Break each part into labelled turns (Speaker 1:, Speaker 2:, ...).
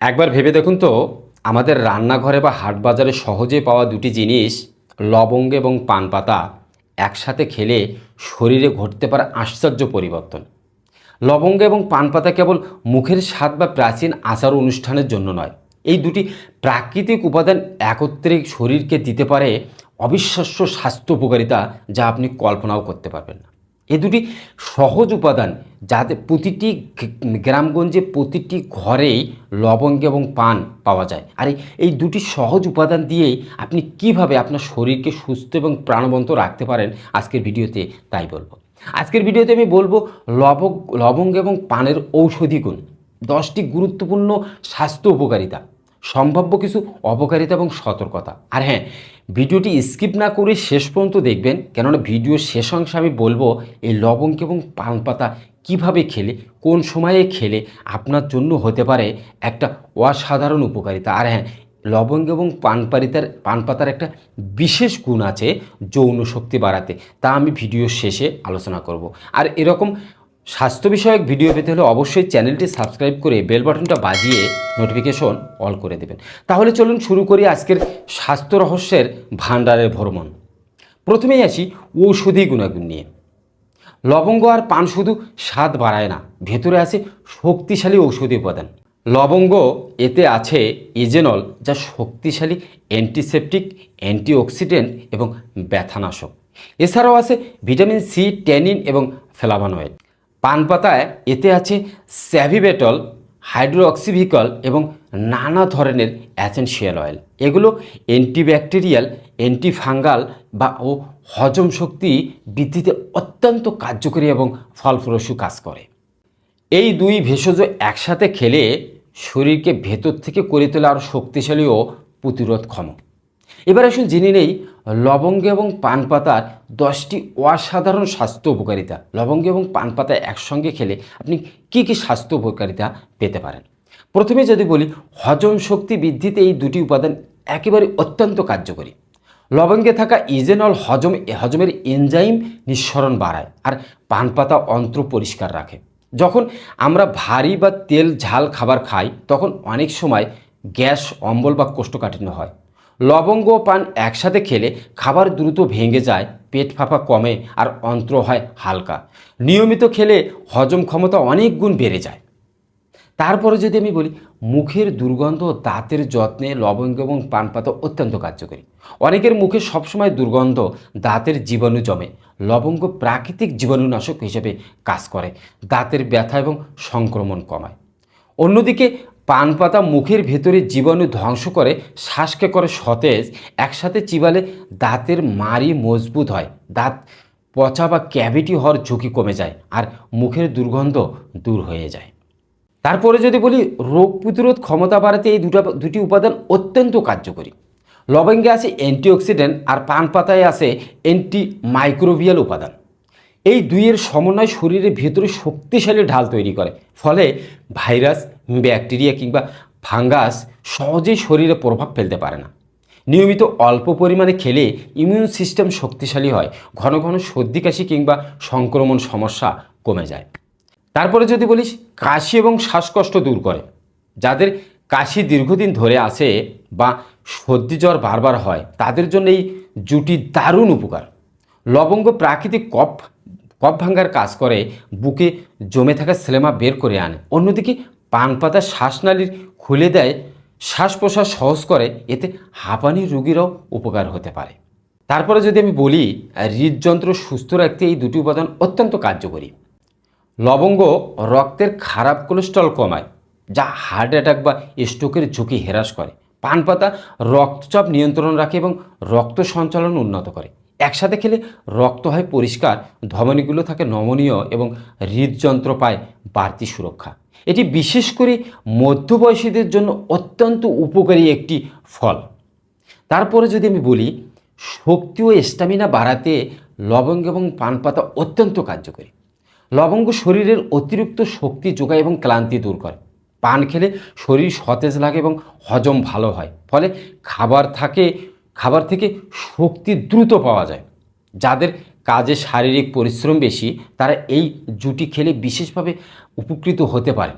Speaker 1: একবার ভেবে দেখুন তো, আমাদের রান্নাঘরে বা হাট বাজারে সহজে পাওয়া দুটি জিনিস, লবঙ্গ এবং পান পাতা, একসাথে খেলে শরীরে ঘটতে পারে আশ্চর্য পরিবর্তন। লবঙ্গ এবং পান পাতা কেবল মুখের স্বাদ বা প্রাচীন আচার অনুষ্ঠানের জন্য নয়, এই দুটি প্রাকৃতিক উপাদান একত্রে শরীরকে দিতে পারে অবিশ্বাস্য স্বাস্থ্য উপকারিতা যা আপনি কল্পনাও করতে পারবেন না। এ দুটি সহজ উপাদান যাতে প্রতিটি গ্রামগঞ্জে প্রতিটি ঘরেই লবঙ্গ এবং পান পাওয়া যায়। আর এই- দুটি সহজ উপাদান দিয়েই আপনি কীভাবে আপনার শরীরকে সুস্থ এবং প্রাণবন্ত রাখতে পারেন আজকের ভিডিওতে তাই বলব। আজকের ভিডিওতে আমি বলব লবঙ্গ লবঙ্গ এবং পানের ঔষধি গুণ। দশটি গুরুত্বপূর্ণ স্বাস্থ্য উপকারিতা। সম্ভাব্য কিছু অপকারিতা এবং সতর্কতা। আর হ্যাঁ ভিডিওটি স্কিপ না করে শেষ পর্যন্ত দেখবেন, কেননা ভিডিওর শেষ অংশে আমি বলব, এই লবঙ্গ এবং পান পাতা কীভাবে খেলে, কোন সময়ে খেলে আপনার জন্য হতে পারে একটা অসাধারণ উপকারিতা। আর হ্যাঁ লবঙ্গ এবং পানপারিতার পান পাতার একটা বিশেষ গুণ আছে যৌন শক্তি বাড়াতে। তা আমি ভিডিওর শেষে আলোচনা করব। আর এরকম স্বাস্থ্য বিষয়ক ভিডিও পেতে হলে অবশ্যই চ্যানেলটি সাবস্ক্রাইব করে বেল বাটনটা বাজিয়ে নোটিফিকেশন অল করে দেবেন। তাহলে চলুন শুরু করি আজকের স্বাস্থ্য রহস্যের ভাণ্ডারের ভ্রমণ। প্রথমেই আসি ঔষধি গুণাগুণ নিয়ে। লবঙ্গ আর পান শুধু স্বাদ বাড়ায় না, ভেতরে আছে শক্তিশালী ঔষধি উপাদান। লবঙ্গ এতে আছে ইজেনল যা শক্তিশালী অ্যান্টিসেপটিক অ্যান্টিঅক্সিডেন্ট এবং ব্যথানাশক। এছাড়াও আছে ভিটামিন সি, ট্যানিন এবং ফ্লাভানয়েড। পান পাতায় এতে আছে স্যাভিবেটল হাইড্রোঅক্সিভিকল এবং নানা ধরনের অ্যাসেনশিয়াল অয়েল। এগুলো অ্যান্টিব্যাকটেরিয়াল, অ্যান্টিফাঙ্গাল বা ও হজম শক্তি বৃদ্ধিতে অত্যন্ত কার্যকরী এবং ফলপ্রসূ কাজ করে। এই দুই ভেষজ একসাথে খেলে শরীরকে ভেতর থেকে করে তোলা আরও শক্তিশালী ও প্রতিরোধক্ষম। এবার আসুন জেনে নেই লবঙ্গ এবং পান পাতার দশটি অসাধারণ স্বাস্থ্য উপকারিতা। লবঙ্গ এবং পান পাতা একসঙ্গে খেলে আপনি কী কী স্বাস্থ্য উপকারিতা পেতে পারেন? প্রথমে যদি বলি, হজম শক্তি বৃদ্ধিতে এই দুটি উপাদান একেবারে অত্যন্ত কার্যকরী। লবঙ্গে থাকা ইজেনল হজম, হজমের এনজাইম নিঃসরণ বাড়ায় আর পান পাতা অন্ত্র পরিষ্কার রাখে। যখন আমরা ভারী বা তেল ঝাল খাবার খাই, তখন অনেক সময় গ্যাস, অম্বল বা কোষ্ঠকাঠিন্য হয়। লবঙ্গ পান একসাথে খেলে খাবার দ্রুত ভেঙে যায়, পেট ফাঁপা কমে আর অন্ত্র হয় হালকা। নিয়মিত খেলে হজম ক্ষমতা অনেক গুণ বেড়ে যায়। তারপরে যদি আমি বলি, মুখের দুর্গন্ধ দাঁতের যত্নে লবঙ্গ এবং পান পাতা অত্যন্ত কার্যকরী। অনেকের মুখে সবসময় দুর্গন্ধ, দাঁতের জীবাণু জমে। লবঙ্গ প্রাকৃতিক জীবাণুনাশক হিসেবে কাজ করে। দাঁতের ব্যথা এবং সংক্রমণ কমায়। অন্যদিকে পান পাতা মুখের ভেতরে জীবাণু ধ্বংস করে, শ্বাসকে করে সতেজ, একসাথে চিবালে দাঁতের মারি মজবুত হয়, দাঁত পচা বা ক্যাভিটি হওয়ার ঝুঁকি কমে যায় আর মুখের দুর্গন্ধ দূর হয়ে যায়। তারপরে যদি বলি, রোগ প্রতিরোধ ক্ষমতা বাড়াতে এই দুটা, দুটি উপাদান অত্যন্ত কার্যকরী। লবঙ্গে আছে অ্যান্টিঅক্সিডেন্ট আর পান পাতায় আছে অ্যান্টি মাইক্রোবিয়াল উপাদান। এই দুইয়ের সমন্বয় শরীরের ভেতরে শক্তিশালী ঢাল তৈরি করে। ফলে ভাইরাস, ব্যাকটেরিয়া কিংবা ফাঙ্গাস সহজেই শরীরে প্রভাব ফেলতে পারে না। নিয়মিত অল্প পরিমাণে খেলে ইমিউন সিস্টেম শক্তিশালী হয়, ঘন ঘন সর্দি, কাশি কিংবা সংক্রমণ সমস্যা কমে যায়। তারপরে যদি বলিস, কাশি এবং শ্বাসকষ্ট দূর করে। যাদের কাশি দীর্ঘদিন ধরে আসে বা সর্দি জ্বর বারবার হয়, তাদের জন্য এই জুটি দারুণ উপকার। লবঙ্গ প্রাকৃতিক কফ কফ ভাঙ্গার কাজ করে, বুকে জমে থাকা স্লেমা বের করে আনে। অন্যদিকে পান পাতা শ্বাসনালীর খুলে দেয় শ্বাস প্রশ্বাস সহজ করে, এতে হাঁপানি রোগীরাও উপকার হতে পারে। তারপরে যদি আমি বলি, হৃদযন্ত্র সুস্থ রাখতে এই দুটি উপাদান অত্যন্ত কার্যকরী। লবঙ্গ রক্তের খারাপ কোলেস্ট্রল কমায়, যা হার্ট অ্যাটাক বা স্ট্রোকের ঝুঁকি হ্রাস করে। পান পাতা রক্তচাপ নিয়ন্ত্রণ রাখে এবং রক্ত সঞ্চালন উন্নত করে। একসাথে খেলে রক্ত হয় পরিষ্কার, ধমনীগুলো থাকে নমনীয় এবং হৃদযন্ত্র পায় বাড়তি সুরক্ষা। এটি বিশেষ করে মধ্যবয়সীদের জন্য অত্যন্ত উপকারী একটি ফল। তারপরে যদি আমি বলি, শক্তি ও স্ট্যামিনা বাড়াতে লবঙ্গ এবং পান পাতা অত্যন্ত কার্যকরী। লবঙ্গ শরীরের অতিরিক্ত শক্তি যোগায় এবং ক্লান্তি দূর করে। পান খেলে শরীর সতেজ লাগে এবং হজম ভালো হয়। ফলে খাবার থাকে খাবার থেকে শক্তি দ্রুত পাওয়া যায়। যাদের কাজে শারীরিক পরিশ্রম বেশি, তারা এই জুটি খেলে বিশেষভাবে উপকৃত হতে পারে।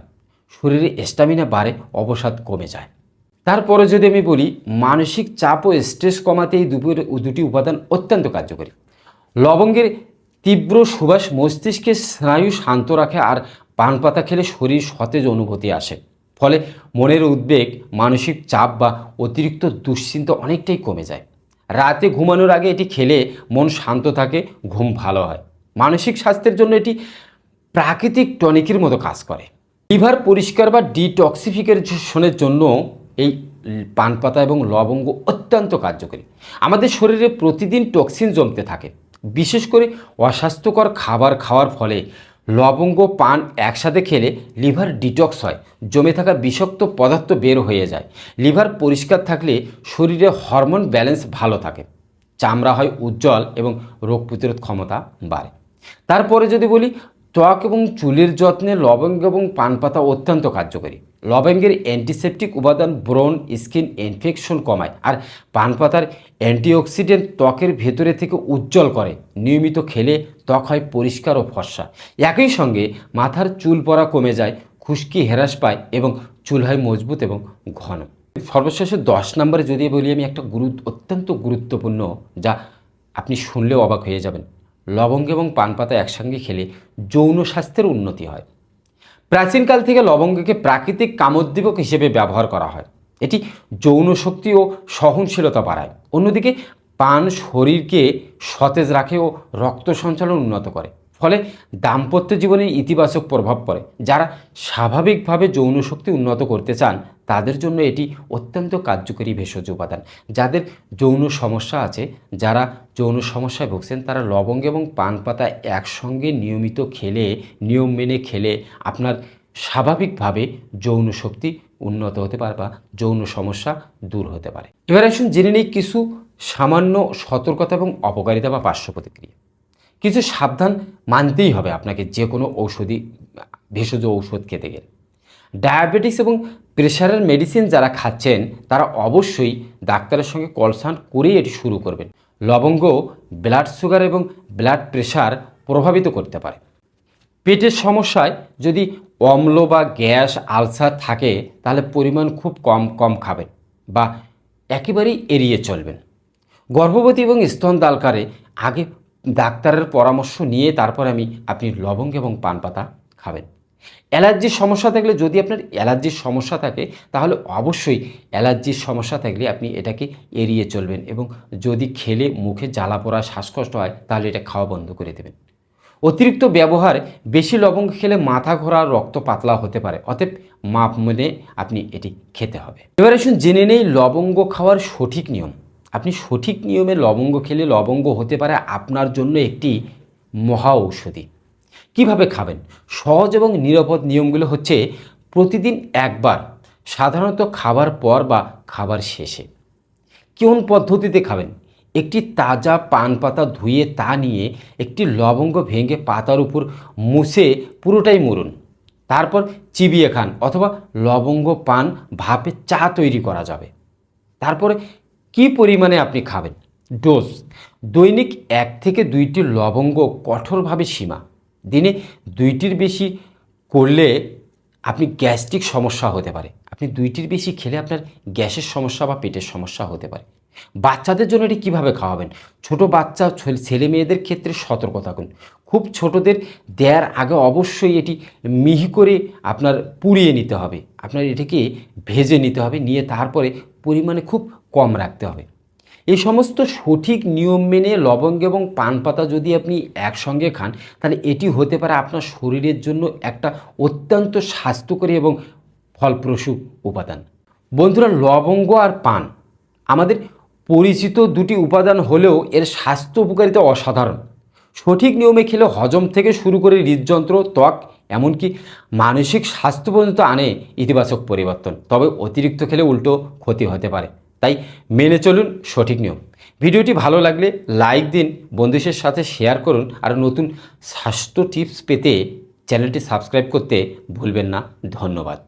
Speaker 1: শরীরে স্ট্যামিনা বাড়ে, অবসাদ কমে যায়। তারপরে যদি আমি বলি, মানসিক চাপ ও স্ট্রেস কমাতে এই দুপুর দুটি উপাদান অত্যন্ত কার্যকরী। লবঙ্গের তীব্র সুবাস মস্তিষ্কে স্নায়ু শান্ত রাখে আর পান পাতা খেলে শরীর সতেজ অনুভূতি আসে। ফলে মনের উদ্বেগ, মানসিক চাপ বা অতিরিক্ত দুশ্চিন্তা অনেকটাই কমে যায়। রাতে ঘুমানোর আগে এটি খেলে মন শান্ত থাকে, ঘুম ভালো হয়। মানসিক স্বাস্থ্যের জন্য এটি প্রাকৃতিক টনিকের মতো কাজ করে। লিভার পরিষ্কার বা ডিটক্সিফিকেশনের জন্য এই পান পাতা এবং লবঙ্গ অত্যন্ত কার্যকরী। আমাদের শরীরে প্রতিদিন টক্সিন জমতে থাকে। বিশেষ করে অস্বাস্থ্যকর খাবার খাওয়ার ফলে লবঙ্গ, পান একসাথে খেলে লিভার ডিটক্স হয়, জমে থাকা বিষাক্ত পদার্থ বের হয়ে যায়। লিভার পরিষ্কার থাকলে শরীরে হরমোন ব্যালেন্স ভালো থাকে। চামড়া হয় উজ্জ্বল এবং রোগ প্রতিরোধ ক্ষমতা বাড়ে। তারপরে যদি বলি, ত্বক এবং চুলের যত্নে লবঙ্গ এবং পান পাতা অত্যন্ত কার্যকরী। লবঙ্গের অ্যান্টিসেপটিক উপাদান ব্রণ স্কিন ইনফেকশন কমায় আর পান পাতার অ্যান্টিঅক্সিডেন্ট ত্বকের ভেতরে থেকে উজ্জ্বল করে। নিয়মিত খেলে ত্বক হয় পরিষ্কার ও ফর্সা। একই সঙ্গে মাথার চুল পড়া কমে যায়, খুশকি হ্রাস পায় এবং চুল হয় মজবুত এবং ঘন। সর্বশেষে দশ নম্বরে যদি বলি আমি একটা গুরুত্ব অত্যন্ত গুরুত্বপূর্ণ, যা আপনি শুনলেও অবাক হয়ে যাবেন। লবঙ্গ এবং পান পাতা একসঙ্গে খেলে যৌন স্বাস্থ্যের উন্নতি হয়। প্রাচীনকাল থেকে লবঙ্গকে প্রাকৃতিক কামোদ্দীপক হিসেবে ব্যবহার করা হয়। এটি যৌন শক্তি ও সহনশীলতা বাড়ায়। অন্যদিকে পান শরীরকে সতেজ রাখে ও রক্ত সঞ্চালন উন্নত করে। ফলে দাম্পত্য জীবনে ইতিবাচক প্রভাব পড়ে। যারা স্বাভাবিকভাবে যৌন শক্তি উন্নত করতে চান, তাদের জন্য এটি অত্যন্ত কার্যকরী ভেষজ উপাদান। যাদের যৌন সমস্যা আছে, যারা যৌন সমস্যায় ভুগছেন, তারা লবঙ্গ এবং পান পাতা একসঙ্গে নিয়মিত খেলে, নিয়ম মেনে খেলে আপনার স্বাভাবিকভাবে যৌন শক্তি উন্নত হতে পারে বা যৌন সমস্যা দূর হতে পারে। এবার আসুন জেনে নেই কিছু সামান্য সতর্কতা এবং অপকারিতা বা পার্শ্ব প্রতিক্রিয়া। কিছু সাবধান মানতেই হবে আপনাকে যে কোনো ঔষধি, ভেষজ ঔষধ খেতে গেলে। ডায়াবেটিস এবং প্রেশারের মেডিসিন যারা খাচ্ছেন, তারা অবশ্যই ডাক্তারের সঙ্গে কনসাল্ট করেই এটি শুরু করবেন। লবঙ্গ ব্লাড সুগার এবং ব্লাড প্রেশার প্রভাবিত করতে পারে। পেটের সমস্যায় যদি অম্ল বা গ্যাস আলসার থাকে, তাহলে পরিমাণ খুব কম কম খাবেন বা একেবারেই এড়িয়ে চলবেন। গর্ভবতী এবং স্তন দালকারে আগে ডাক্তারের পরামর্শ নিয়ে তারপর আমি, আপনি লবঙ্গ এবং পান পাতা খাবেন। অ্যালার্জির সমস্যা থাকলে, যদি আপনার অ্যালার্জির সমস্যা থাকে, তাহলে অবশ্যই অ্যালার্জির সমস্যা থাকলে আপনি এটাকে এড়িয়ে চলবেন এবং যদি খেলে মুখে জ্বালা পোড়া, শ্বাসকষ্ট হয়, তাহলে এটা খাওয়া বন্ধ করে দেবেন। অতিরিক্ত ব্যবহার, বেশি লবঙ্গ খেলে মাথা ঘোরা, রক্ত পাতলা হতে পারে। অতএব মাপ মেনে আপনি এটি খেতে হবে। এবার আসুন জেনে নেই লবঙ্গ খাওয়ার সঠিক নিয়ম। আপনি সঠিক নিয়মে লবঙ্গ খেলে লবঙ্গ হতে পারে আপনার জন্য একটি মহা ঔষধি। কীভাবে খাবেন? সহজ এবং নিরাপদ নিয়মগুলো হচ্ছে প্রতিদিন একবার, সাধারণত খাবার পর বা খাবার শেষে। কোন পদ্ধতিতে খাবেন? একটি তাজা পান পাতা ধুয়ে তা নিয়ে একটি লবঙ্গ ভেঙে পাতার উপর মুছে পুরোটাই মরুন। তারপর চিবিয়ে খান অথবা লবঙ্গ পান ভাপে চা তৈরি করা যাবে। তারপরে কি পরিমাণে আপনি খাবেন? ডোজ। দৈনিক এক থেকে দুইটি লবঙ্গ কঠোরভাবে সীমা। দিনে দুইটির বেশি করলে আপনি গ্যাস্ট্রিক সমস্যা হতে পারে। আপনি দুইটির বেশি খেলে আপনার গ্যাসের সমস্যা বা পেটের সমস্যা হতে পারে। বাচ্চাদের জন্য এটি কীভাবে খাওয়াবেন? ছোট বাচ্চা, ছেলে- মেয়েদের ক্ষেত্রে সতর্ক থাকুন। খুব ছোটদের দেওয়ার আগে অবশ্যই এটি মিহি করে আপনার পুড়িয়ে নিতে হবে। আপনার এটাকে ভেজে নিতে হবে। নিয়ে তারপরে পরিমাণে খুব কম রাখতে হবে। এই সমস্ত সঠিক নিয়ম মেনে লবঙ্গ এবং পান পাতা যদি আপনি একসঙ্গে খান, তাহলে এটি হতে পারে আপনার শরীরের জন্য একটা অত্যন্ত স্বাস্থ্যকরী এবং ফলপ্রসূ উপাদান। বন্ধুরা, লবঙ্গ আর পান আমাদের পরিচিত দুটি উপাদান হলেও এর স্বাস্থ্য উপকারিতা অসাধারণ। সঠিক নিয়মে খেলে হজম থেকে শুরু করে হৃদযন্ত্র, ত্বক, এমনকি মানসিক স্বাস্থ্য পর্যন্ত আনে ইতিবাচক পরিবর্তন। তবে অতিরিক্ত খেলে উল্টো ক্ষতি হতে পারে। তাই মেনে চলুন সঠিক নিয়ম। ভিডিওটি ভালো লাগলে লাইক দিন, বন্ধুদের সাথে শেয়ার করুন আর নতুন স্বাস্থ্য টিপস পেতে চ্যানেলটি সাবস্ক্রাইব করতে ভুলবেন না। ধন্যবাদ।